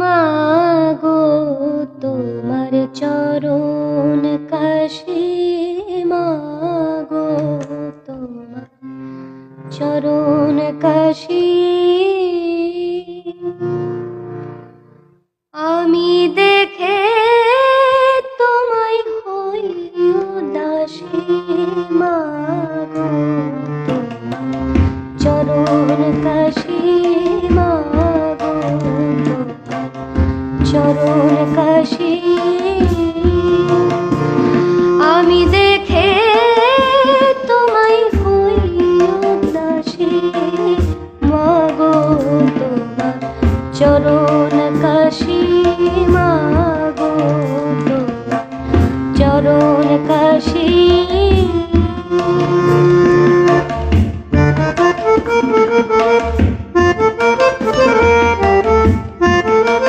মাগো, তোমার চরণ কাশি মাগো, তোমার চরণ কাশি। আমি দেখে তোমায় হই উদাসী মাগো, তোমার চরণ কাশি চরণ কাশি। আমি দেখে তোমায় হই উদাসী মাগো তোমার চরণ কাশি, মাগো তোমার চরণ কাশি।